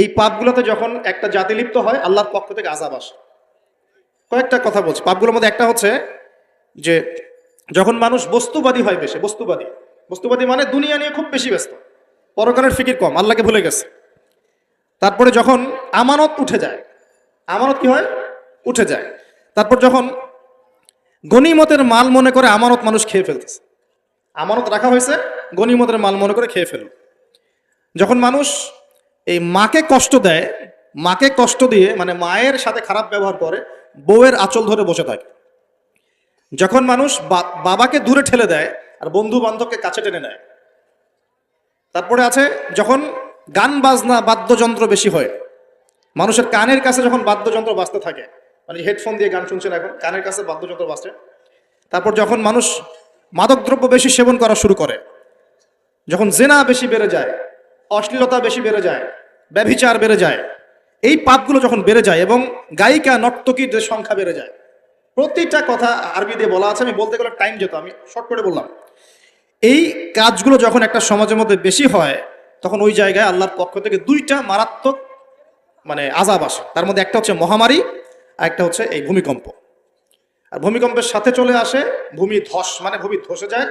এই পাপগুলোতে যখন একটা জাতি লিপ্ত হয়, আল্লাহর পক্ষ থেকে আজাব আসে। কয়েকটা কথা বলছি। পাপগুলোর মধ্যে একটা হচ্ছে যে, যখন মানুষ বস্তুবাদী হয় বেশি, বস্তুবাদী। বস্তুবাদী মানে দুনিয়া নিয়ে খুব বেশি ব্যস্ত। পরকালের ফিকির কম, আল্লাহকে ভুলে গেছে। তারপরে যখন আমানত উঠে যায়, আমানত কি হয়? উঠে যায়। তারপর যখন গনিমতের মাল মনে করে আমানত মানুষ খেয়ে ফেলতেছে। আমানত রাখা হয়েছে, গনিমতের মাল মনে করে খেয়ে ফেল যখন মানুষ এই মাকে কষ্ট দেয়, মাকে কষ্ট দিয়ে মানে মায়ের সাথে খারাপ ব্যবহার করে, বউয়ের আঁচল ধরে বসে থাকে। যখন মানুষ বাবাকে দূরে ঠেলে দেয় আর বন্ধু বান্ধবকে কাছে টেনে নেয়। তারপরে আছে, যখন গান বাজনা বাদ্যযন্ত্র বেশি হয়, মানুষের কানের কাছে যখন বাদ্যযন্ত্র বাজতে থাকে মানে হেডফোন দিয়ে গান শুনছেন এখন, কানের কাছে বাদ্যযন্ত্র বাজছে। তারপর যখন মানুষ মাদকদ্রব্য বেশি সেবন করা শুরু করে, যখন জেনা বেশি বেড়ে যায়, অশ্লীলতা বেশি বেড়ে যায় ব্যভিচার বেড়ে যায়। এই পাপগুলো যখন বেড়ে যায় এবং গায়িকা নর্তকীর সংখ্যা বেড়ে যায়। প্রতিটা কথা আরবি দিয়ে বলা আছে, আমি বলতে গেলে টাইম যেত, আমি শর্ট করে বললাম। এই কাজগুলো যখন একটা সমাজের মধ্যে বেশি হয়, তখন ওই জায়গায় আল্লাহর পক্ষ থেকে দুইটা মারাত্মক মানে আজাব আসে। তার মধ্যে একটা হচ্ছে মহামারী, আর একটা হচ্ছে এই ভূমিকম্প। আর ভূমিকম্পের সাথে চলে আসে ভূমি ধস মানে ভূমি ধসে যায়।